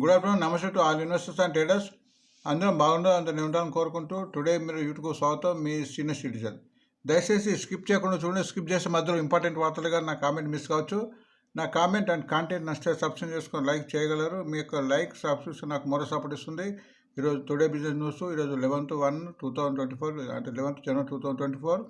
Good afternoon నమస్తే to all investors and traders. అందరం బాగుండదు అంత నేను ఉంటాను కోరుకుంటూ టుడే మీరు యూట్యూబ్ స్వాగతం మీ సీనియర్ సిటిజన్. దయచేసి స్కిప్ చేయకుండా చూడండి స్కిప్ చేసే మధ్యలో ఇంపార్టెంట్ వార్తలుగా నా కామెంట్ మిస్ కావచ్చు. నా కామెంట్ అండ్ కాంటెంట్ నచ్చితే సబ్స్క్రైబ్ చేసుకొని లైక్ చేయగలరు. మీ యొక్క లైక్ సబ్స్క్రిప్షన్ నాకు మరో సపోర్ట్ ఇస్తుంది. ఈరోజు టుడే బిజినెస్ న్యూస్ ఈరోజు eleventh one two thousand twenty four అంటే eleventh January two thousand twenty four.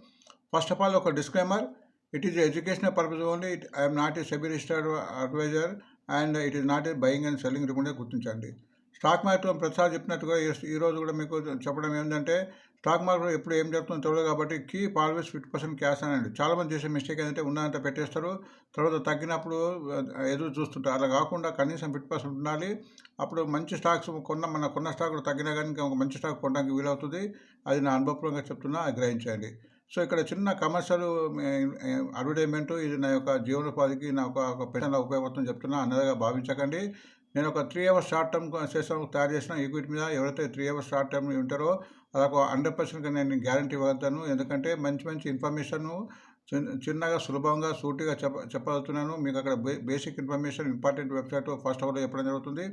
First of all ఒక disclaimer it is educational purpose only. It I'm not a SEBI registered adviser. And it is not a buying and selling recommendation గుర్తించండి. Stock మార్కెట్లో ప్రసాద్ చెప్పినట్టుగా ఈ- రోజు కూడా మీకు చెప్పడం ఏంటంటే స్టాక్ మార్కెట్ ఎప్పుడు ఏం జరుగుతుందో తెలియదు కాబట్టి keep always fifty percent cash అనండి చాలామంది చేసే మిస్టేక్ ఏంటంటే ఉన్నంత పెట్టేస్తారు తర్వాత తగ్గినప్పుడు ఎదురు చూస్తుంటారు. అలా కాకుండా కనీసం ఫిఫ్టీ పర్సెంట్ ఉండాలి. అప్పుడు మంచి స్టాక్స్ కొన్న మన కొన్న స్టాక్ తగ్గినా కానీ ఇంకా ఒక మంచి స్టాక్ కొనడానికి వీలవుతుంది. అది నా అనుభవపూర్వంగా చెప్తున్నా గ్రహించండి. సో ఇక్కడ చిన్న కమర్షియల్ అడ్వర్టైజ్మెంట్ ఇది నా యొక్క జీవనోపాధికి నా ఒక ఒక పెన్షన్ ఉపయోగపడుతుందని చెప్తున్నా అన్నదిగా భావించకండి. నేను ఒక three hours short term session తయారు చేసిన ఈక్విటీ మీద ఎవరైతే త్రీ అవర్స్ షార్ట్ టర్మ్ ఉంటారో అదొక హండ్రెడ్ పర్సెంట్గా నేను గ్యారంటీ ఇవ్వగలుగుతాను. ఎందుకంటే మంచి మంచి ఇన్ఫర్మేషన్ చిన్నగా సులభంగా సూటిగా చెప్ప చెప్పగలుగుతున్నాను. మీకు అక్కడ బే basic information important website first అవర్లో చెప్పడం జరుగుతుంది.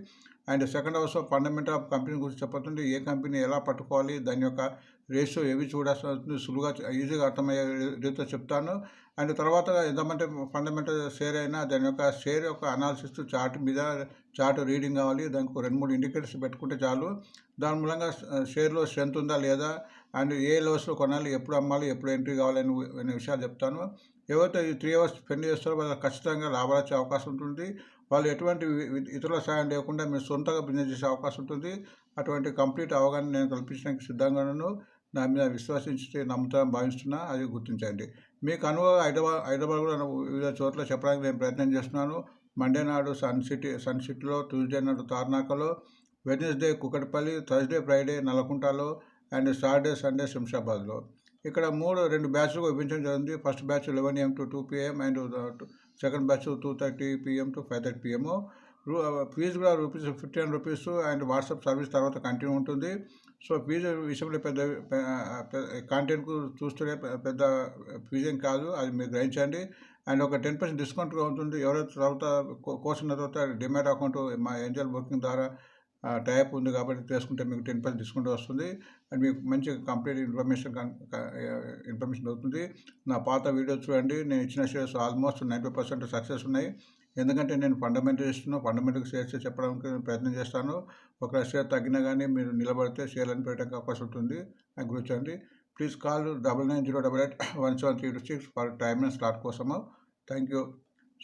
అండ్ సెకండ్ అవర్స్లో ఫండమెంటల్ ఆఫ్ కంపెనీ గురించి చెప్పబడుతుంది ఏ కంపెనీ ఎలా పట్టుకోవాలి? దాని యొక్క రేషియో ఏవి చూడాల్సి వస్తుంది సులువుగా ఈజీగా అర్థమయ్యే రీతిలో చెప్తాను. అండ్ తర్వాత ఎంతమంటే ఫండమెంటల్ షేర్ అయినా దాని యొక్క షేర్ యొక్క అనాలిసిస్ చార్ట్ మీద చార్ట్ రీడింగ్ కావాలి. దానికి ఒక రెండు మూడు ఇండికేటర్స్ పెట్టుకుంటే చాలు. దాని మూలంగా షేర్లో స్ట్రెంత్ ఉందా లేదా? అండ్ ఏ లెవెల్స్లో కొనాలి? ఎప్పుడు అమ్మాలి? ఎప్పుడు ఎంట్రీ కావాలని అనే విషయాలు చెప్తాను. ఎవరైతే ఈ త్రీ అవర్స్ స్పెండ్ చేస్తారో వాళ్ళకి ఖచ్చితంగా లాభాలు వచ్చే అవకాశం ఉంటుంది. వాళ్ళు ఎటువంటి ఇతరుల సహాయం లేకుండా మీరు సొంతంగా బిజినెస్ చేసే అవకాశం ఉంటుంది. అటువంటి కంప్లీట్ అవగాహన నేను కల్పించడానికి సిద్ధంగా ఉన్నాను నా మీద విశ్వసించి నమ్ముతాను భావిస్తున్నా అది గుర్తించండి. మీకు అనుభవం హైదరాబాద్ హైదరాబాద్ కూడా వివిధ చోట్ల చెప్పడానికి నేను ప్రయత్నం చేస్తున్నాను. మండే నాడు సన్ సిటీ సన్ సిటీలో ట్యూస్డే నాడు తార్నాకలో వెడ్నెస్డే కుకట్పల్లి థర్స్డే ఫ్రైడే నలకుంటలో అండ్ సాటర్డే సండే శంషాబాద్లో. ఇక్కడ మూడు రెండు బ్యాచ్లు విభజించడం జరిగింది. First batch eleven AM to two PM and second batch two thirty PM to five thirty PM. Fee కూడా rupees fifteen rupees and WhatsApp service తర్వాత కంటిన్యూ ఉంటుంది. సో ఫీజు విషయంలో పెద్ద కంటెంట్కు చూస్తూనే పెద్ద ఫీజు ఏం కాదు. అది మీరు గ్రహించండి. అండ్ ఒక టెన్ పర్సెంట్ డిస్కౌంట్ ఉంటుంది. ఎవరైతే తర్వాత కోర్స్ ఉన్న తర్వాత డిమాట్ అకౌంట్ మా ఏంజల్ బుకింగ్ ద్వారా టైప్ ఉంది కాబట్టి తీసుకుంటే మీకు టెన్ పర్సెంట్ డిస్కౌంట్ వస్తుంది. అండ్ మీకు మంచి కంప్లీట్ ఇన్ఫర్మేషన్ ఇన్ఫర్మేషన్ అవుతుంది నా పాత వీడియో చూడండి. నేను ఇచ్చిన shares almost ninety percent success ఉన్నాయి. ఎందుకంటే నేను ఫండమెంటల్ ఇస్తున్నాను ఫండమెంటల్ షేర్స్ చెప్పడానికి నేను ప్రయత్నం చేస్తాను. ఒక షేర్ తగ్గినా కానీ మీరు నిలబడితే షేర్లను పెట్టడానికి అవకాశం ఉంటుంది. నాకు గుర్తుండి please call double nine zero double eight one seven three two six for time and slot కోసము. Thank you.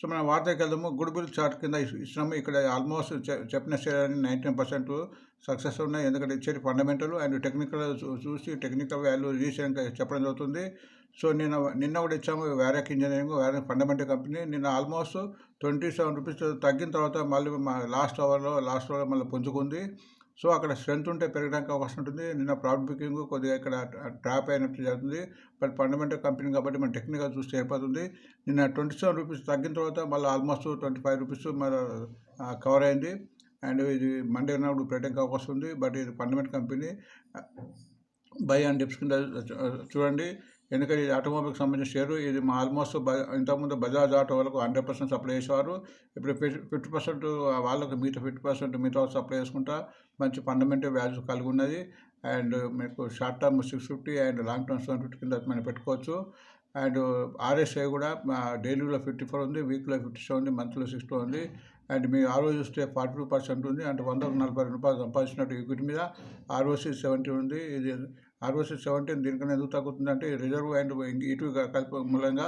సో మనం వార్తకి వెళ్దాము. గుడ్ బిల్ చార్ట్ కింద ఇస్తున్నాము. ఇక్కడ ఆల్మోస్ట్ చెప్పిన షేర్ అని నైంటీన్ పర్సెంట్. సక్సెస్ ఉన్నాయి. ఎందుకంటే ఇచ్చేది ఫండమెంటల్ అండ్ టెక్నికల్ చూసి టెక్నికల్ వాల్యూ రీసెంట్గా చెప్పడం జరుగుతుంది. సో నిన్న నిన్న కూడా ఇచ్చాము వ్యారక్ ఇంజనీరింగ్ వ్యారక్ ఫండమెంటల్ కంపెనీ. నిన్న ఆల్మోస్ట్ ట్వంటీ సెవెన్ రూపీస్ తగ్గిన తర్వాత మళ్ళీ మా లాస్ట్ అవర్లో లాస్ట్ అవర్లో మళ్ళీ పుంజుకుంది. సో అక్కడ స్ట్రెంత్ ఉంటే పెరగడానికి అవకాశం ఉంటుంది. నిన్న ప్రాఫిట్ బుకింగ్ కొద్దిగా ఇక్కడ ట్రాప్ అయినట్టు జరుగుతుంది. బట్ ఫండమెంటల్ కంపెనీ కాబట్టి మన టెక్నికల్ చూస్తే అయిపోతుంది నిన్న ట్వంటీ సెవెన్ రూపీస్ తగ్గిన తర్వాత మళ్ళీ ఆల్మోస్ట్ ట్వంటీ ఫైవ్ రూపీస్ మరి కవర్ అయింది. అండ్ ఇది మండే నాడు పెట్టడానికి అవకాశం ఉంది బట్ ఇది fundamental company. Buy and dips కింద చూడండి. ఎందుకంటే ఇది ఆటోమొబైల్కి సంబంధించిన షేరు. ఇది మా ఆల్మోస్ట్ బ ఇంతకుముందు బజాజ్ ఆటో వాళ్ళకు హండ్రెడ్ పర్సెంట్ సప్లై చేసేవారు. ఇప్పుడు ఫిఫ్టీ పర్సెంట్ వాళ్ళకు మిగతా ఫిఫ్టీ పర్సెంట్ మిగతా సప్లై చేసుకుంటా మంచి ఫండమెంటల్ వాల్యూస్ కలిగి ఉన్నది. అండ్ మీకు short term six fifty and long term seven fifty కింద మనం పెట్టుకోవచ్చు. అండ్ ఆర్ఎస్ఐ కూడా డైలీలో ఫిఫ్టీ ఫోర్ ఉంది వీక్లో ఫిఫ్టీ సెవెన్ ఉంది మంత్లో సిక్స్టీ ఉంది. అండ్ మీ ఆర్ఓ చూస్తే ఫార్టీ టూ పర్సెంట్ ఉంది. అంటే వంద నలభై రెండు రూపాయలు సంపాదించినట్టు ఈక్విటీ మీద ఆర్ఓసి సెవెంటీ ఉంది. ఇది ఆర్ఓసి సెవెంటీన్ దీనికన్నా ఎందుకు తగ్గుతుంది అంటే రిజర్వ్ అండ్ ఇటు కలిపి మూలంగా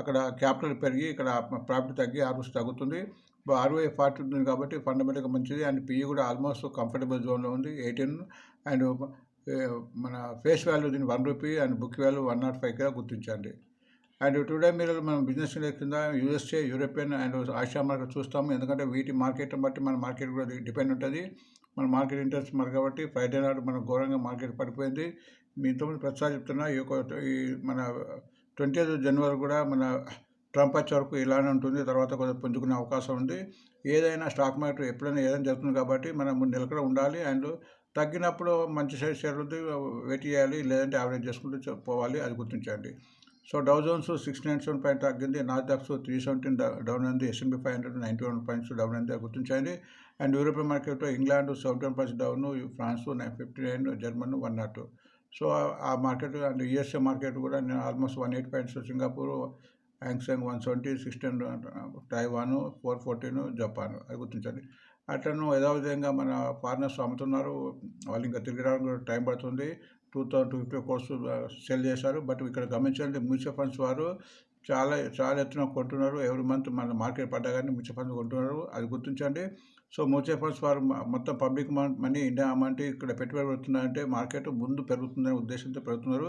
అక్కడ క్యాపిటల్ పెరిగి ఇక్కడ ప్రాఫిట్ తగ్గి ఆర్ఓసి తగ్గుతుంది. ఆర్ఓఐ ఫార్టీ ఉంటుంది కాబట్టి ఫండమెంటల్గా మంచిది. అండ్ పిఈ కూడా ఆల్మోస్ట్ కంఫర్టబుల్ జోన్లో ఉంది ఎయిటీన్. అండ్ మన ఫేస్ వాల్యూ దీని one rupee and book value one not ఫైవ్గా గుర్తించండి. అండ్ టుడే మీరు మనం బిజినెస్ కింద USA European and Asia market చూస్తాము. ఎందుకంటే వీటి మార్కెట్ బట్టి మన మార్కెట్ కూడా డిపెండ్ ఉంటుంది. మన మార్కెట్ ఇంట్రెస్ట్ మరి కాబట్టి ఫ్రైడే నాడు మన ఘోరంగా మార్కెట్ పడిపోయింది. మీ ఇంతకుముందు ప్రతిసారి చెప్తున్నా ఈ యొక్క ఈ మన ట్వంటీ జనవరి కూడా మన ట్రంప్ వచ్చే వరకు ఇలానే ఉంటుంది. తర్వాత కొంచెం పుంజుకునే అవకాశం ఉంది. ఏదైనా స్టాక్ మార్కెట్ ఎప్పుడైనా ఏదైనా జరుగుతుంది కాబట్టి మనం నిలకడ ఉండాలి. అండ్ తగ్గినప్పుడు మంచి షేర్ షేర్ వెయిట్ చేయాలి. లేదంటే యావరేజ్ చేసుకుంటూ పోవాలి. అది గుర్తించండి so Dow Jones six nine seven point తగ్గింది నాస్డాక్స్ త్రీ సెవెంటీన్ డౌన్ అయింది. SNB five hundred ninety one points down అయింది. గుర్తించండి అండ్ యూరోపియన్ మార్కెట్లో England seventeen points down France nine fifty nine German one not. So ఆ market and USA market కూడా నేను almost one eight points Singapore Hang Seng one seventy sixteen Taiwan four fourteen Japan. అది గుర్తించండి. అట్లను యథావిధంగా మన foreigners అమ్ముతున్నారు. వాళ్ళు ఇంకా తిరిగి రావడానికి కూడా టైం పడుతుంది. Two thousand two fifty crores sell చేశారు. బట్ ఇక్కడ గమనించండి మ్యూచువల్ ఫండ్స్ వారు చాలా చాలా ఎత్తున కొంటున్నారు. ఎవ్రీ మంత్ మన మార్కెట్ పడ్డగానే మ్యూచువల్ ఫండ్స్ కొంటున్నారు. అది గుర్తించండి. సో మ్యూచువల్ ఫండ్స్ వారు మొత్తం పబ్లిక్ మనీ ఇండియా అమౌంట్ ఇక్కడ పెట్టుబడి పెడుతున్నారంటే మార్కెట్ ముందు పెరుగుతుందనే ఉద్దేశంతో పెడుతున్నారు.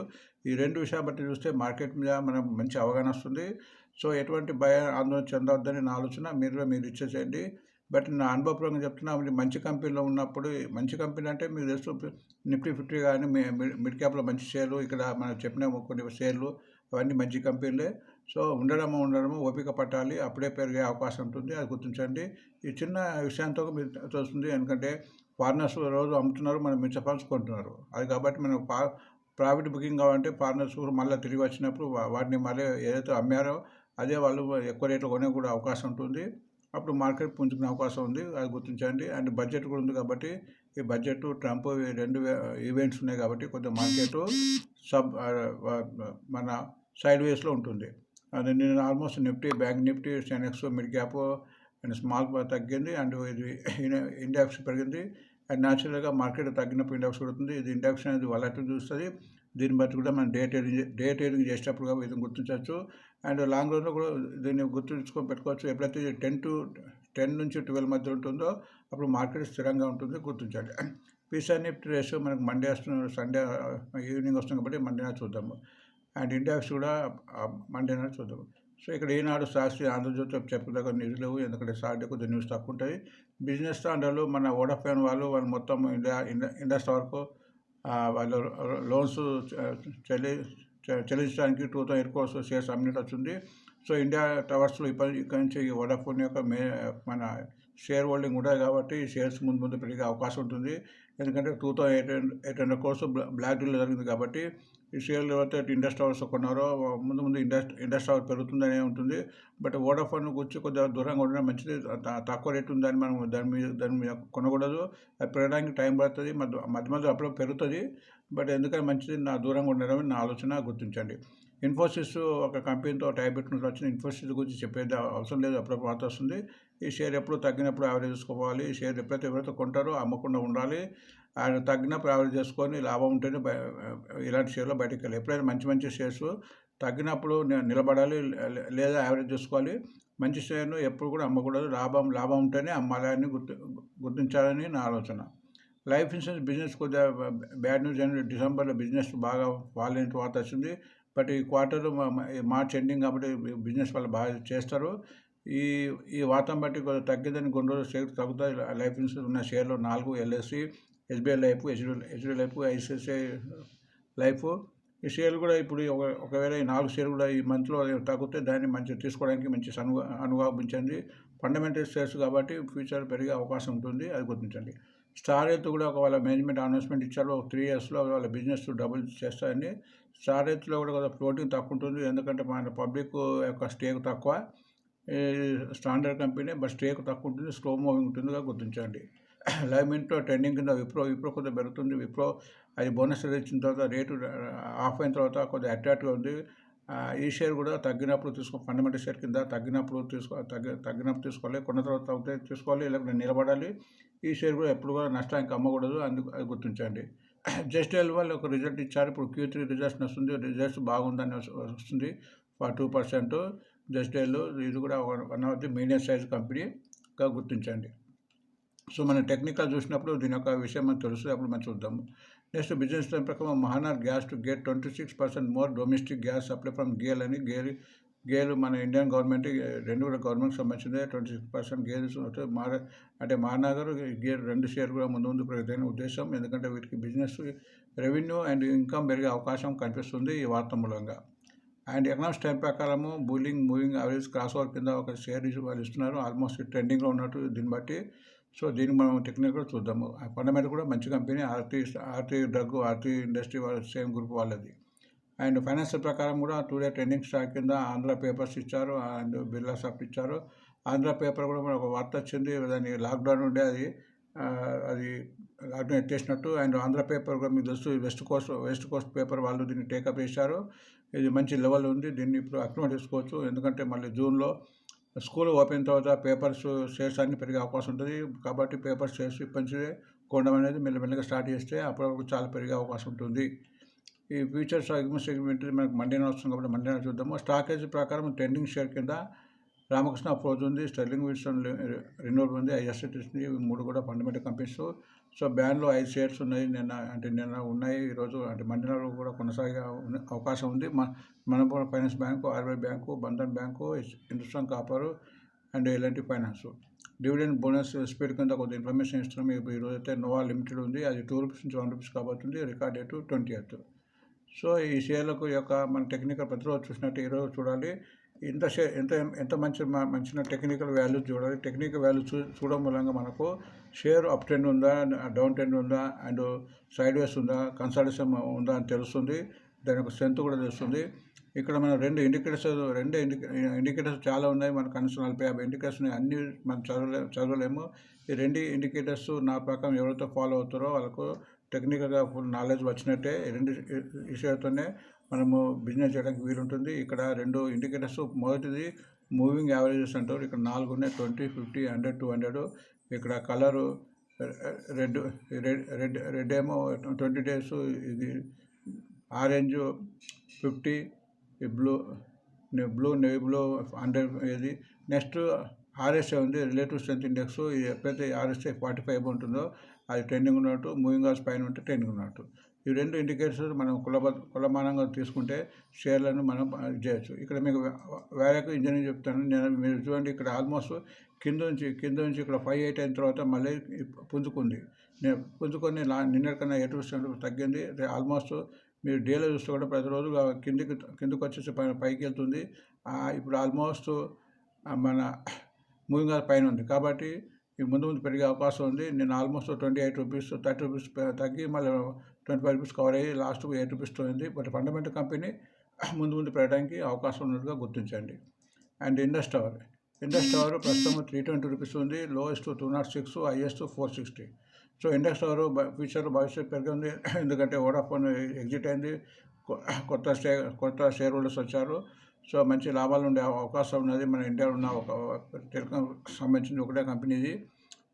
ఈ రెండు విషయాలు బట్టి చూస్తే మార్కెట్ మీద మనం మంచి అవగాహన వస్తుంది. సో ఎటువంటి భయ ఆందోళన చెందవద్దని నా ఆలోచన. మీరు మీరు ఇచ్చేసేయండి. బట్ నా అనుభవపూర్వకంగా చెప్తున్నా మంచి కంపెనీలో ఉన్నప్పుడు మంచి కంపెనీ అంటే మీరు తెలుసు నిఫ్టీ ఫిఫ్టీ కానీ మీ- మిడ్ క్యాప్లో మంచి షేర్లు ఇక్కడ మనం చెప్పిన కొన్ని షేర్లు అవన్నీ మంచి కంపెనీలే. సో ఉండడము ఉండడము ఓపిక పట్టాలి అప్పుడే పెరిగే అవకాశం ఉంటుంది అది గుర్తించండి. ఈ చిన్న విషయంతో మీరు తెలుస్తుంది ఎందుకంటే ఫారినర్స్ రోజు అమ్ముతున్నారు మనం మ్యూచువల్ ఫండ్స్ కొంటున్నారు. అది కాబట్టి మనం పా ప్రాఫిట్ బుకింగ్ కావాలంటే ఫారినర్స్ కూడా మళ్ళీ తిరిగి వచ్చినప్పుడు వాటిని మళ్ళీ ఏదైతే అమ్మారో అదే వాళ్ళు ఎక్కువ రేట్లో కొనే కూడా అవకాశం ఉంటుంది. అప్పుడు మార్కెట్ పుంజుకునే అవకాశం ఉంది అది గుర్తించండి. అండ్ బడ్జెట్ కూడా ఉంది కాబట్టి ఈ బడ్జెట్ ట్రంప్ రెండు ఈవెంట్స్ ఉన్నాయి కాబట్టి కొంచెం మార్కెట్ సబ్ మన సైడ్ వేస్లో ఉంటుంది. అది నేను almost Nifty bank Nifty Sensex mid cap and small తగ్గింది. అండ్ ఇది ఇండెక్స్ పెరిగింది. అండ్ న్యాచురల్గా మార్కెట్ తగ్గినప్పుడు ఇండెక్స్ పెడుతుంది ఇది ఇండెక్స్ అనేది వలటి చూస్తుంది. దీన్ని బట్టి కూడా మనం డే ట్రేడింగ్ డే ట్రేడింగ్ చేసేటప్పుడు ఇది గుర్తించవచ్చు. అండ్ లాంగ్ రన్లో కూడా దీన్ని గుర్తుంచుకొని పెట్టుకోవచ్చు. ఎప్పుడైతే టెన్ టు టెన్ నుంచి ట్వెల్వ్ మధ్య ఉంటుందో అప్పుడు మార్కెట్ స్థిరంగా ఉంటుంది. గుర్తించండి పీసీఆర్ నిఫ్టీ రేసు మనకు మండే వస్తుంది సండే ఈవినింగ్ వస్తుంది కాబట్టి మండే నాడు చూద్దాము. అండ్ ఇండెక్స్ కూడా మండే నాడు చూద్దాము. సో ఇక్కడ ఈనాడు శాస్త్రి ఆంధ్రజ్యోతి చెప్పదగ్గ న్యూస్ లేవు. ఎందుకంటే సాటర్డే కొద్దిగా న్యూస్ తక్కువ ఉంటుంది బిజినెస్ స్టాండర్లు మన వోడాఫోన్ వాళ్ళు వాళ్ళు మొత్తం ఇండియా ఇండ- ఇండస్ట్రీ వరకు వాళ్ళు లోన్స్ చెల్లి చెల్లించడానికి two thousand eight crores shares అమ్మినట్టు వచ్చింది. సో ఇండియా టవర్స్లో ఇప్పటి ఇక్కడి నుంచి వోడాఫోన్ యొక్క మే మన షేర్ హోల్డింగ్ ఉంటుంది కాబట్టి షేర్స్ ముందు ముందు పెరిగే అవకాశం ఉంటుంది. ఎందుకంటే two thousand eight hundred eight hundred crores block deal జరిగింది కాబట్టి ఈ షేర్లు ఎవరైతే ఇండస్ టవర్స్ కొన్నారో ముందు ముందు ఇండస్ ఇండస్ టవర్ పెరుగుతుందనే ఉంటుంది. బట్ వోడాఫోన్ వచ్చి కొద్దిగా దూరంగా ఉండడం మంచిది. తక్కువ రేటు ఉందని మనం దాని మీద దాని మీద కొనకూడదు. అది పెరగడానికి టైం పడుతుంది. మధ్య మధ్య మధ్య అప్పుడు పెరుగుతుంది. బట్ ఎందుకని మంచిది? నా దూరంగా ఉండడం నా ఆలోచన గుర్తించండి. ఇన్ఫోసిస్ ఒక కంపెనీతో టైప్ నుంచి వచ్చిన ఇన్ఫోసిస్ గురించి చెప్పేది అవసరం లేదు. అప్పుడప్పుడు వార్త వస్తుంది. ఈ షేర్ ఎప్పుడు తగ్గినప్పుడు యావరేజ్ చేసుకోవాలి. ఈ షేర్ ఎప్పుడైతే ఎవరైతే కొంటారో అమ్మకుండా ఉండాలి. ఆయన తగ్గిన యావరేజ్ చేసుకొని లాభం ఉంటేనే ఇలాంటి షేర్లో బయటకు వెళ్ళాలి. ఎప్పుడైనా మంచి మంచి షేర్స్ తగ్గినప్పుడు నిలబడాలి లే- లేదా యావరేజ్ చేసుకోవాలి. మంచి షేర్ను ఎప్పుడు కూడా అమ్మకూడదు. లాభం లాభం ఉంటేనే అమ్మాలని గుర్తు గుర్తించాలని నా ఆలోచన. లైఫ్ ఇన్సూరెన్స్ బిజినెస్ కొద్దిగా బ్యాడ్ న్యూస్ అని డిసెంబర్లో బిజినెస్ బాగా ఫాల్ అయిన తర్వాత వచ్చింది. బట్ ఈ క్వార్టర్ మార్చ్ ఎండింగ్ కాబట్టి బిజినెస్ వాళ్ళు బాగా చేస్తారు. ఈ ఈ వాతం బట్టి కొద్దిగా తగ్గిందని కొన్ని రోజులు షేర్ తగ్గుతాయి. లైఫ్ ఇన్సూరెన్స్ ఉన్న షేర్లు నాలుగు LIC SBI life HD HD life ICICI life. ఈ షేర్లు కూడా ఇప్పుడు ఒక ఒకవేళ ఈ నాలుగు షేర్లు కూడా ఈ మంత్లో తగ్గితే దాన్ని మంచిగా తీసుకోవడానికి మంచి అను అనుభవించండి. ఫండమెంటల్ షేర్స్ కాబట్టి ఫ్యూచర్ పెరిగే అవకాశం ఉంటుంది అది గుర్తించండి. స్టార్ ఎత్ కూడా ఒక వాళ్ళ మేనేజ్మెంట్ అనౌన్స్మెంట్ ఇచ్చారు ఒక త్రీ ఇయర్స్లో వాళ్ళ బిజినెస్ డబుల్ చేస్తారని స్టార్ ఎత్లో కూడా కొంత ఫ్లోటింగ్ తక్కువ ఉంటుంది ఎందుకంటే మన పబ్లిక్ యొక్క స్టేక్ తక్కువ. స్టాండర్డ్ కంపెనీ బట్ స్టేక్ తక్కువ ఉంటుంది స్లో మూవింగ్ ఉంటుందిగా గుర్తించండి. లైవ్ ట్రెండింగ్ కింద విప్రో విప్రో కొద్దిగా పెరుగుతుంది. విప్రో అది బోనస్ ఇచ్చిన తర్వాత రేటు ఆఫ్ అయిన తర్వాత కొద్దిగా అట్రాక్ట్గా ఉంది. ఈ షేర్ కూడా తగ్గినప్పుడు తీసుకో ఫండమెంటల్ షేర్ కింద తగ్గినప్పుడు తీసుకో తగ్గి తగ్గినప్పుడు తీసుకోవాలి. కొన్న తర్వాత తగ్గితే తీసుకోవాలి లేకపోతే నిలబడాలి. ఈ షేర్ కూడా ఎప్పుడు కూడా నష్టానికి అమ్మకూడదు. అందుకు అది గుర్తించండి. జస్ట్ ఎల్ వాళ్ళు ఒక రిజల్ట్ ఇచ్చారు. ఇప్పుడు క్యూ త్రీ రిజల్ట్స్ వస్తుంది రిజల్ట్స్ బాగుందని వస్తుంది. For two percent just L ఇది కూడా one of the medium size కంపెనీగా గుర్తించండి. సో మన టెక్నికల్ చూసినప్పుడు దీని యొక్క విషయం మనకు తెలుస్తుంది. అప్పుడు మనం చూద్దాము. నెక్స్ట్ బిజినెస్ ప్లాన్ ప్రకారం Mahanagar gas to get twenty six percent more domestic gas supply from GAIL అని గేల్ గేలు మన ఇండియన్ గవర్నమెంట్ రెండు కూడా గవర్నమెంట్ సంబంధించింది ట్వంటీ సిక్స్ పర్సెంట్ గేల్స్ మార అంటే మహానగర్ గేర్ రెండు షేర్ కూడా ముందు ముందు పెరుగుతాయని ఉద్దేశం. ఎందుకంటే వీటికి బిజినెస్ రెవెన్యూ అండ్ ఇన్కమ్ పెరిగే అవకాశం కనిపిస్తుంది ఈ వార్త మూలంగా. అండ్ ఎకనామిక్స్ టైం ప్రకారము బూలింగ్ మూవింగ్ అవరేజ్ క్రాస్ ఓవర్ కింద ఒక షేర్ వాళ్ళు ఇస్తున్నారు. ఆల్మోస్ట్ ట్రెండింగ్లో ఉన్నట్టు దీన్ని బట్టి సో దీనికి మనం టెక్నిక్ కూడా చూద్దాము. ఫండమెంటల్ కూడా మంచి company RT RT drug RT industry వాళ్ళ సేమ్ గ్రూప్ వాళ్ళది. అండ్ ఫైనాన్షియల్ ప్రకారం కూడా టూ డే ట్రెండింగ్ స్టాక్ కింద ఆంధ్ర పేపర్స్ ఇచ్చారు అండ్ బిర్లా సాఫ్ట్ ఇచ్చారు. ఆంధ్ర పేపర్ కూడా మనకు ఒక వార్త వచ్చింది దాని లాక్డౌన్ ఉండే అది అది లాక్డౌన్ ఎత్తేసినట్టు. అండ్ ఆంధ్ర పేపర్ కూడా మీకు తెలుసు west coast west coast paper వాళ్ళు దీన్ని టేకప్ చేశారు. ఇది మంచి లెవెల్ ఉంది దీన్ని ఇప్పుడు అక్రమ తీసుకోవచ్చు ఎందుకంటే మళ్ళీ జూన్లో స్కూల్ ఓపెన్ తర్వాత పేపర్స్ షేర్స్ అన్ని పెరిగే అవకాశం ఉంటుంది. కాబట్టి పేపర్స్ షేర్స్ ఇప్పటి నుంచి కొనడం అనేది మెల్లమెల్లగా స్టార్ట్ చేస్తే అప్పటివరకు చాలా పెరిగే అవకాశం ఉంటుంది. ఈ ఫ్యూచర్స్ అగ్రిమెంట్ సెగ్మెంట్ మనకు మండే వస్తుంది కాబట్టి మండే చూద్దాము స్టాకేజ్ ప్రకారం ట్రెండింగ్ షేర్ కింద రామకృష్ణ అప్రోచ్ ఉంది స్టెర్లింగ్ విల్సన్ రెన్యూవల్ ఉంది ఐఎస్ఐటీస్ ఉంది మూడు కూడా ఫండమెంటల్ కంపెనీస్ సో బ్యాన్లో ఐదు షేర్స్ ఉన్నాయి నిన్న అంటే నిన్న ఉన్నాయి ఈరోజు అంటే మండలంలో కూడా కొనసాగే ఉన్న- అవకాశం ఉంది. మన Manappuram finance bank RBI bank Bandhan bank Hindustan copper and LNT finance. Dividend bonus speed కింద కొద్ది ఇన్ఫర్మేషన్ ఇస్తున్నాం. మీకు ఈరోజు అయితే నోవా లిమిటెడ్ ఉంది అది టూ రూపీస్ నుంచి వన్ రూపీస్ కాబోతుంది record date twenty eighth. So ఈ షేర్లకు యొక్క మన టెక్నికల్ ప్రతిరోజు చూసినట్టు ఈరోజు చూడాలి. ఎంత షేర్ ఎంత ఎంత మంచి మ- మంచి టెక్నికల్ వాల్యూ చూడాలి. టెక్నికల్ వాల్యూ చూ చూడడం మూలంగా మనకు షేర్ అప్ ట్రెండ్ ఉందా డౌన్ ట్రెండ్ ఉందా అండ్ సైడ్ వేస్ ఉందా కన్సల్టేషన్ ఉందా అని తెలుస్తుంది. దాని యొక్క స్ట్రెంత్ కూడా తెలుస్తుంది. ఇక్కడ మనం రెండు ఇండికేటర్స్ రెండు ఇండికేటర్స్ చాలా ఉన్నాయి. మన కనీసం నలభై యాభై ఇండికేటర్స్ ఉన్నాయి. అన్ని మనం చదవలే చదవలేము. ఈ రెండు ఇండికేటర్స్ నా ప్రకారం ఎవరైతే ఫాలో అవుతారో వాళ్ళకు టెక్నికల్గా ఫుల్ నాలెడ్జ్ వచ్చినట్టే రెండు విషయాలతోనే మనము బిజినెస్ చేయడానికి వీలుంటుంది. ఇక్కడ రెండు ఇండికేటర్స్. మొదటిది మూవింగ్ యావరేజెస్ అంటారు. ఇక్కడ నాలుగు ఉన్నాయి. Twenty fifty hundred two hundred. ఇక్కడ colour red red red red ఏమో ట్వంటీ డేస్. ఇది ఆరెంజ్ ఫిఫ్టీ ఈ blue blue navy blue hundred ఇది నెక్స్ట్ ఆర్ఎస్ఏ ఉంది. Relative strength index. ఇది ఎప్పుడైతే ఆర్ఎస్ఏ ఫార్టీ ఫైవ్ ఉంటుందో అది ట్రెండింగ్ ఉన్నట్టు మూవింగ్ ఆర్స్ పైన ఉంటే ట్రెండింగ్ ఉన్నట్టు. ఈ రెండు ఇండికేటర్స్ మనం కులబ కులమానంగా తీసుకుంటే షేర్లను మనం చేయొచ్చు. ఇక్కడ మీకు వేరేకు ఇంజనీరింగ్ చెప్తాను. నేను మీరు చూడండి ఇక్కడ ఆల్మోస్ట్ కింద నుంచి కింద నుంచి ఇక్కడ ఫైవ్ ఎయిట్ అయిన తర్వాత మళ్ళీ పుంజుకుంది. నేను పుంజుకొని నిన్నటికన్నా ఎయిట్ పర్సెంట్ తగ్గింది. ఆల్మోస్ట్ మీరు డేలో చూస్తే కూడా ప్రతిరోజు కిందికి కిందకి వచ్చేసి పైన పైకి వెళ్తుంది. ఇప్పుడు ఆల్మోస్ట్ మన మూవింగ్ పైన ఉంది. కాబట్టి ఈ ముందు ముందు పెరిగే అవకాశం ఉంది. నేను almost twenty eight rupees thirty rupees తగ్గి మళ్ళీ ట్వంటీ ఫైవ్ రూపీస్ కవర్ అయ్యి లాస్ట్ ఎయిట్ రూపీస్ ఉంది. బట్ ఫండమెంటల్ కంపెనీ ముందు ముందు పెరగడానికి అవకాశం ఉన్నట్టుగా గుర్తించండి. And Indus Tower. Indus Tower ప్రస్తుతం త్రీ ట్వంటీ రూపీస్ ఉంది. Lowest two not six highest four sixty so Indus Tower ఫ్యూచర్లో భవిష్యత్తు పెరిగింది ఎందుకంటే వోడాఫోన్ ఎగ్జిట్ అయింది. కొత్త షే కొత్త షేర్ హోల్డర్స్ వచ్చారు. సో మంచి లాభాలు ఉండే అవకాశం ఉన్నది. మన ఇండియాలో ఉన్న ఒక టెలికాం సంబంధించిన ఒకటే కంపెనీ ఇది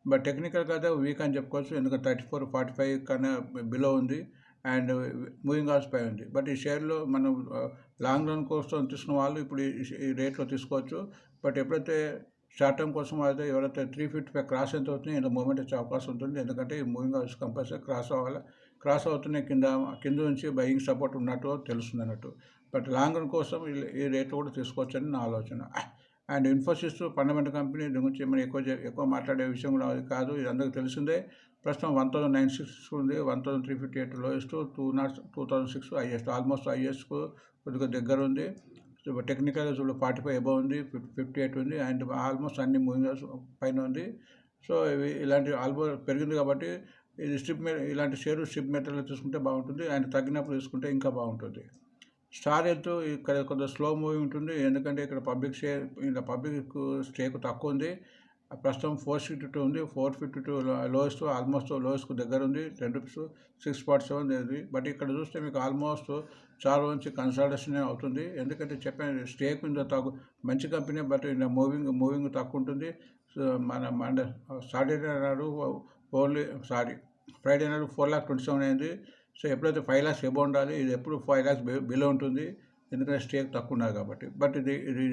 బట్ టెక్నికల్గా అయితే వీక్ అని చెప్పుకోవచ్చు. ఎందుకంటే థర్టీ ఫోర్ ఫార్టీ ఫైవ్ కన్నా బిలో ఉంది. అండ్ మూవింగ్ ఆర్స్ పై ఉంది. బట్ ఈ షేర్లో మనం లాంగ్ రన్ కోసం తీసుకున్న వాళ్ళు ఇప్పుడు ఈ- రేట్లో తీసుకోవచ్చు. బట్ ఎప్పుడైతే షార్ట్ టర్మ్ కోసం అయితే ఎవరైతే త్రీ ఫిఫ్టీ ఫైవ్ క్రాస్ ఎంత అవుతుంది ఇంత మూమెంట్ వచ్చే అవకాశం ఉంటుంది. ఎందుకంటే ఈ మూవింగ్ ఆర్స్ కంపల్సరీ క్రాస్ అవ్వాలి. క్రాస్ అవుతున్నాయి కింద కింద నుంచి బయింగ్ సపోర్ట్ ఉన్నట్టు తెలుస్తుంది అన్నట్టు. బట్ లాంగ్ రన్ కోసం ఈ- ఈ రేట్లో కూడా తీసుకోవచ్చని నా ఆలోచన. అండ్ ఇన్ఫోసిస్ ఫండమెంటల్ కంపెనీ గురించి మనం ఎక్కువ ఎక్కువ మాట్లాడే విషయం కూడా అది కాదు ఇది అందరికీ తెలిసిందే. ప్రస్తుతం వన్ థౌసండ్ నైన్ సిక్స్ ఉంది one thousand three fifty eight lowest two not two thousand six highest almost హైయెస్ట్కు కొద్దిగా దగ్గర ఉంది. సో చూడు ఫార్టీ ఫైవ్ అబౌవ్ ఉంది ఫిఫ్టీ ఎయిట్ ఉంది అండ్ ఆల్మోస్ట్ అన్ని మూవింగ్ పైన ఉంది. సో ఇవి ఇలాంటి ఆల్మోస్ట్ పెరిగింది కాబట్టి ఇది స్ట్రిప్ మె ఇలాంటి షేర్ స్ట్రిప్ మెటీరియల్ తీసుకుంటే బాగుంటుంది అండ్ తగ్గినప్పుడు తీసుకుంటే ఇంకా బాగుంటుంది. స్టార్ హెల్త్ ఇక్కడ కొంచెం స్లో మూవింగ్ ఉంటుంది. ఎందుకంటే ఇక్కడ పబ్లిక్ షేర్ ఇక్కడ పబ్లిక్ స్టేక్ తక్కువ ఉంది. ప్రస్తుతం ఫోర్ ఫిఫ్టీ టూ ఉంది. Four fifty two lowest almost లోయెస్ట్కు దగ్గర ఉంది. Ten rupees six point seven ఉంది. బట్ ఇక్కడ చూస్తే మీకు ఆల్మోస్ట్ చాలా నుంచి కన్సల్టేషన్ అవుతుంది. ఎందుకంటే చెప్పాను స్టేక్ ఉంది తగ్గు మంచి కంపెనీ బట్ ఇంకా మూవింగ్ మూవింగ్ తక్కువ ఉంటుంది. మన మండే సాటర్డే నాడు ఓన్లీ సారీ ఫ్రైడే నాడు ఫోర్ ల్యాక్ ట్వంటీ సెవెన్ అయింది. సో ఎప్పుడైతే ఫైవ్ ల్యాక్స్ ఎబో ఉండాలి ఇది ఎప్పుడు ఫైవ్ ల్యాక్స్ బిలో ఉంటుంది. ఎందుకంటే స్టేక్ తక్కువ ఉన్నది కాబట్టి. బట్ ఇది ఇది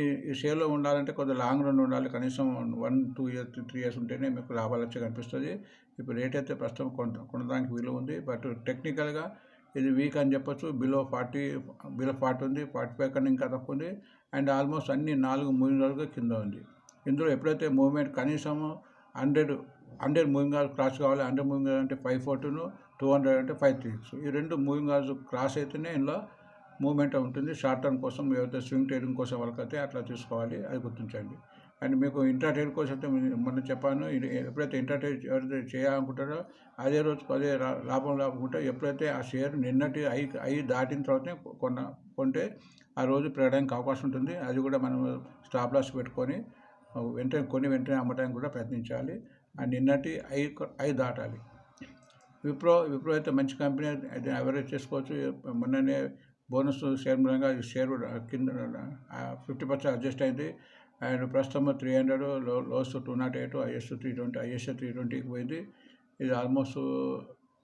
ఈ ఈ షేర్లో ఉండాలంటే కొద్దిగా లాంగ్ రన్ ఉండాలి. కనీసం one two years three years ఉంటేనే మీకు లాభాలు వచ్చే కనిపిస్తుంది. ఇప్పుడు రేట్ అయితే ప్రస్తుతం కొన కొనడానికి వీలు ఉంది. బట్ టెక్నికల్గా ఇది వీక్ అని చెప్పొచ్చు. బిలో ఫార్టీ బిలో ఫార్టీ ఉంది. ఫార్టీ ఫైవ్ కన్నా ఇంకా తక్కువ ఉంది. అండ్ ఆల్మోస్ట్ అన్ని నాలుగు మూవింగ్ వరకు కింద ఉంది. ఇందులో ఎప్పుడైతే మూవ్మెంట్ కనీసం హండ్రెడ్ హండ్రెడ్ మూవింగ్ క్రాస్ కావాలి హండ్రెడ్ మూవింగ్ అంటే ఫైవ్ ఫోర్టీను టూ హండ్రెడ్ అంటే ఫైవ్ త్రీ సిక్స్ ఈ రెండు మూవింగ్ ఆర్స్ క్రాస్ అయితేనే ఇందులో మూవ్మెంట్ ఉంటుంది. షార్ట్ టర్మ్ కోసం ఏవైతే స్వింగ్ ట్రేడింగ్ కోసం వాళ్ళకైతే అట్లా తీసుకోవాలి అది గుర్తించండి. అండ్ మీకు ఇంటర్టైన్ కోసం అయితే మొన్న చెప్పాను ఇది ఎప్పుడైతే ఇంటర్టైన్ ఎవరైతే చేయాలనుకుంటారో అదే రోజుకు అదే లాభం లాభకుంటే ఎప్పుడైతే ఆ షేర్ నిన్నటి ఐ ఐ దాటిన తర్వాతనే కొన్న కొంటే ఆ రోజు పెరగడానికి అవకాశం ఉంటుంది. అది కూడా మనం స్టాప్ లాస్ పెట్టుకొని వెంటనే కొని వెంటనే అమ్మడానికి కూడా ప్రయత్నించాలి. అండ్ నిన్నటి ఐ ఐ దాటాలి. విప్రో విప్రో అయితే మంచి కంపెనీ. అది అవరేజ్ చేసుకోవచ్చు. మొన్ననే బోనస్ షేర్ మూలంగా ఈ షేర్ కూడా కింద ఫిఫ్టీ పర్సెంట్ అడ్జస్ట్ అయింది. అండ్ ప్రస్తుతం త్రీ హండ్రెడ్లో lows two nought eight highest three twenty highest three ట్వంటీకి పోయింది. ఇది ఆల్మోస్ట్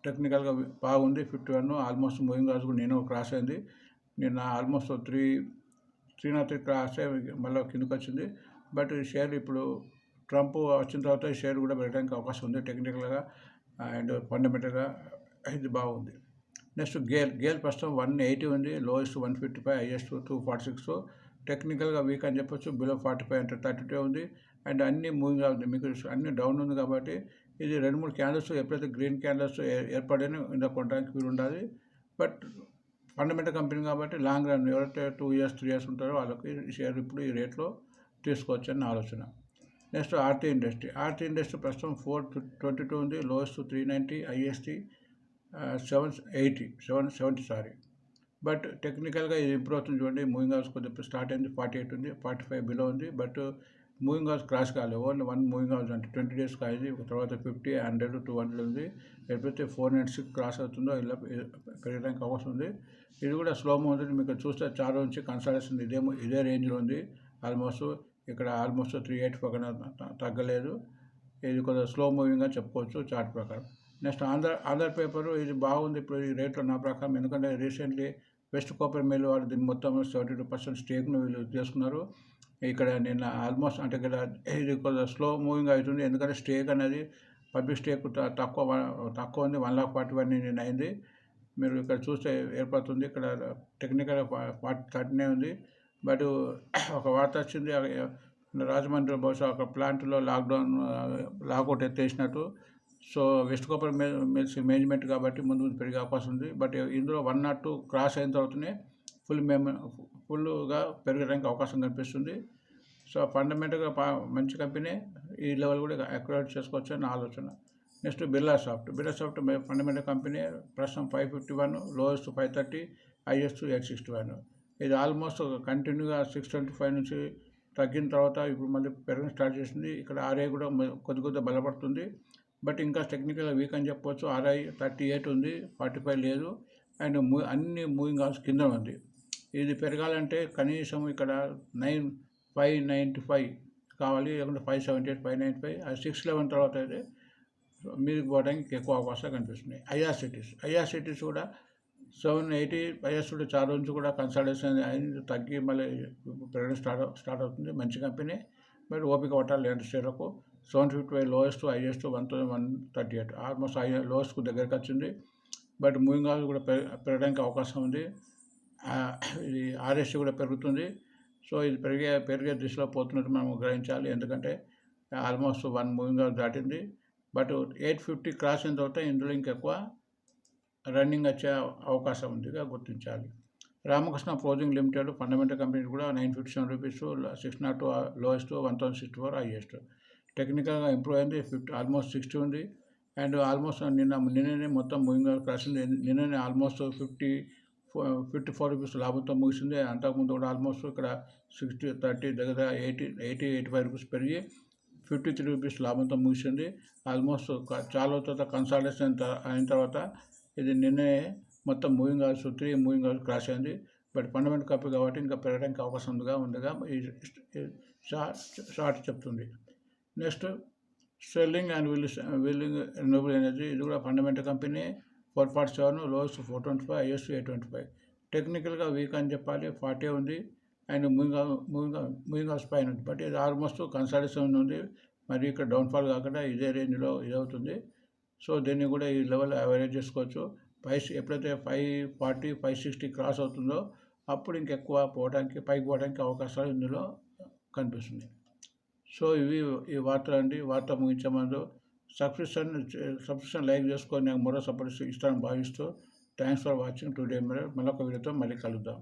టెక్నికల్గా బాగుంది. ఫిఫ్టీ వన్ ఆల్మోస్ట్ మూవింగ్ రాజు కూడా నేను క్రాస్ అయింది. నిన్న almost three three nought three cross అయ్యి మళ్ళీ కిందకి వచ్చింది. బట్ ఈ షేర్ ఇప్పుడు ట్రంప్ వచ్చిన తర్వాత ఈ షేర్ కూడా పెట్టడానికి అవకాశం ఉంది టెక్నికల్గా. అండ్ ఫండమెంటల్గా ఇది బాగుంది. నెక్స్ట్ గేల్ గేల్ ప్రస్తుతం వన్ ఎయిటీ ఉంది. Lowest one fifty five highest two forty six. టెక్నికల్గా వీక్ అని చెప్పొచ్చు. బిలో ఫార్టీ ఫైవ్ అంటే థర్టీ టూ ఉంది. అండ్ అన్ని మూవింగ్ అవుతుంది మీకు అన్ని డౌన్ ఉంది కాబట్టి ఇది రెండు మూడు క్యాండిల్స్ ఎప్పుడైతే గ్రీన్ క్యాండిల్స్ ఏర్పడిన ఇందా కొనడానికి వీలు ఉండాలి. బట్ ఫండమెంటల్ కంపెనీ కాబట్టి లాంగ్ రన్ ఎవరైతే టూ ఇయర్స్ త్రీ ఇయర్స్ ఉంటారో వాళ్ళకి ఈ షేర్ ఇప్పుడు ఈ రేట్లో తీసుకోవచ్చు అని నా ఆలోచన. Next Aarti industry. Aarti industry ప్రస్తుతం ఫోర్ ట్వంటీ టూ ఉంది lowest three ninety highest seven eighty seven seventy sorry. But టెక్నికల్గా ఇది ఇంప్రూవ్ అవుతుంది చూడండి. మూవింగ్ హౌస్ కొద్దిగా స్టార్ట్ అయింది ఫార్టీ ఎయిట్ ఉంది ఫార్టీ ఫైవ్ బిలో ఉంది. బట్ మూవింగ్ హౌస్ క్రాస్ కాలేదు. ఓన్లీ వన్ మూవింగ్ హౌస్ అంటే ట్వంటీ డేస్ కాయింది తర్వాత ఫిఫ్టీ హండ్రెడ్ టూ హండ్రెడ్ ఉంది. ఎప్పుడైతే ఫోర్ నైన్ సిక్స్ క్రాస్ అవుతుందో ఇలా పెరగడానికి అవకాశం ఉంది. ఇది కూడా స్లో ఉంది మీకు చూస్తే చాలా నుంచి కన్సల్టేషన్ ఇదేమో ఇదే రేంజ్లో ఉంది. ఆల్మోస్ట్ ఇక్కడ ఆల్మోస్ట్ త్రీ ఎయిట్ పక్కన తగ్గలేదు. ఇది కొంచెం స్లో మూవింగ్గా చెప్పుకోవచ్చు చార్ట్ ప్రకారం. నెక్స్ట్ ఆంధ్ర ఆంధ్ర పేపర్ ఇది బాగుంది ఇప్పుడు ఈ రేట్లో నా ప్రకారం. ఎందుకంటే రీసెంట్లీ వెస్ట్ కోపర్ మిల్ వాళ్ళు దీన్ని మొత్తం సెవెంటీ టూ పర్సెంట్ స్టేక్ను వీళ్ళు చేసుకున్నారు ఇక్కడ నిన్న ఆల్మోస్ట్ అంటే ఇక్కడ ఇది కొంచెం స్లో మూవింగ్ అవుతుంది. ఎందుకంటే స్టేక్ అనేది పబ్లిక్ స్టేక్ తక్కువ తక్కువ ఉంది. వన్ లాక్ ఫార్టీ వన్ నిన్న అయింది. మీరు ఇక్కడ చూస్తే ఏర్పడుతుంది. ఇక్కడ టెక్నికల్ ఫార్టీ థర్టీనే ఉంది. బట్ ఒక వార్త వచ్చింది రాజమండ్రి బహుశా ఒక ప్లాంట్లో lockdown lockout ఎత్తేసినట్టు. So west copper mills management కాబట్టి ముందు ముందు పెరిగే అవకాశం ఉంది. బట్ ఇందులో వన్ నాట్ టూ క్రాస్ అయిన తర్వాతనే ఫుల్ మేమ ఫుల్గా పెరగడానికి అవకాశం కనిపిస్తుంది. సో ఫండమెంటల్గా మంచి కంపెనీ ఈ లెవెల్ కూడా అక్యురేట్ చేసుకోవచ్చు అని ఆలోచన. Next Birla soft. Birla soft fundamental company ప్రస్తుతం five fifty one lowest five thirty highest eight sixty one. ఇది ఆల్మోస్ట్ కంటిన్యూగా సిక్స్ ట్వంటీ ఫైవ్ నుంచి తగ్గిన తర్వాత ఇప్పుడు మళ్ళీ పెరగడం స్టార్ట్ చేసింది. ఇక్కడ ఆర్ఐ కూడా కొద్ది కొద్దిగా బలపడుతుంది. బట్ ఇంకా టెక్నికల్గా వీక్ అని చెప్పవచ్చు ఆర్ఐ థర్టీ ఎయిట్ ఉంది. ఫార్టీ ఫైవ్ లేదు. అండ్ మూ అన్ని మూవింగ్ ఆల్స్ కింద ఉంది. ఇది పెరగాలంటే కనీసం ఇక్కడ నైన్ ఫైవ్ నైంటీ ఫైవ్ కావాలి. లేకుంటే five seventy eight five ninety five అది సిక్స్ లెవెన్ తర్వాత అయితే మీరు పోవడానికి ఎక్కువ అవకాశాలు కనిపిస్తున్నాయి. ఐఆర్సిటీస్ ఐఆర్సిటీస్ కూడా సెవెన్ ఎయిటీ వయస్సుడు చాలా నుంచి కూడా కన్సల్టేషన్ అయింది తగ్గి మళ్ళీ పెరగడం స్టార్ట్ స్టార్ట్ అవుతుంది. మంచి కంపెనీ బట్ ఓపిక పట్టాలి లేని షేర్లకు seven fifty five lowest highest one thousand one thirty eight almost high లోయెస్ట్కు దగ్గరికి వచ్చింది. బట్ మూవింగ్ ఆల్ కూడా పెరగ పెరగడానికి అవకాశం ఉంది. ఇది ఆర్ఎస్సీ కూడా పెరుగుతుంది. సో ఇది పెరిగే పెరిగే దిశలో పోతున్నట్టు మనం గ్రహించాలి. ఎందుకంటే ఆల్మోస్ట్ వన్ మూవింగ్ ఆల్ దాటింది. బట్ ఎయిట్ ఫిఫ్టీ క్రాస్ అయిన తర్వాత ఇందులో ఇంకెక్కువ రన్నింగ్ వచ్చే అవకాశం ఉందిగా గుర్తించాలి. Ramakrishna closing limited fundamental company కూడా nine fifty seven rupees six nought two lowest one thousand sixty four highest. టెక్నికల్గా ఇంప్రూవ్ అయింది ఫిఫ్టీ ఆల్మోస్ట్ సిక్స్టీ ఉంది. అండ్ ఆల్మోస్ట్ నిన్న నిన్ననే మొత్తం మూవింగ్ క్రాస్ ఉంది నిన్ననే almost fifty fifty four rupees లాభంతో ముగిసింది. అంతకుముందు కూడా ఆల్మోస్ట్ ఇక్కడ సిక్స్టీ థర్టీ దగ్గర eighty eighty eighty five rupees పెరిగి ఫిఫ్టీ త్రీ రూపీస్ లాభంతో ముగిసింది. ఆల్మోస్ట్ చాలా తర్వాత కన్సల్టేషన్ అయిన అయిన తర్వాత ఇది నిన్నే మొత్తం మూవింగ్ ఆల్స్ త్రీ మూవింగ్ అవర్స్ క్రాస్ అయింది. బట్ ఫండమెంటల్ కాపీ కాబట్టి ఇంకా పెరగడానికి అవకాశం ఉందిగా ఉందిగా ఈ షార్ట్ షార్ట్ చెప్తుంది. Next selling and will willing renewable energy ఇది కూడా fundamental company four forty seven lowest four twenty five highest eight twenty five. టెక్నికల్గా వీక్ అని చెప్పాలి ఫార్టీ ఉంది. And moving moving moving house పైన ఉంది. బట్ ఇది ఆల్మోస్ట్ కన్సల్టేషన్ ఉంది. మరి ఇక్కడ డౌన్ఫాల్ కాకుండా ఇదే రేంజ్లో ఇది అవుతుంది. సో దీన్ని కూడా ఈ లెవెల్ అవరేజ్ చేసుకోవచ్చు. ఫైవ్ ఎప్పుడైతే five forty five sixty cross అవుతుందో అప్పుడు ఇంకెక్కువ పోవడానికి పైకి పోవడానికి అవకాశాలు ఇందులో కనిపిస్తుంది. సో ఇవి ఈ వార్తలు అండి. వార్త ముగించే ముందు సబ్స్క్రిప్షన్ సబ్స్క్రిప్షన్ లైక్ చేసుకొని నాకు మరో సపోర్ట్ ఇస్తానని భావిస్తూ థ్యాంక్స్ ఫర్ వాచింగ్. టుడే మరొక వీడియోతో మళ్ళీ కలుద్దాం.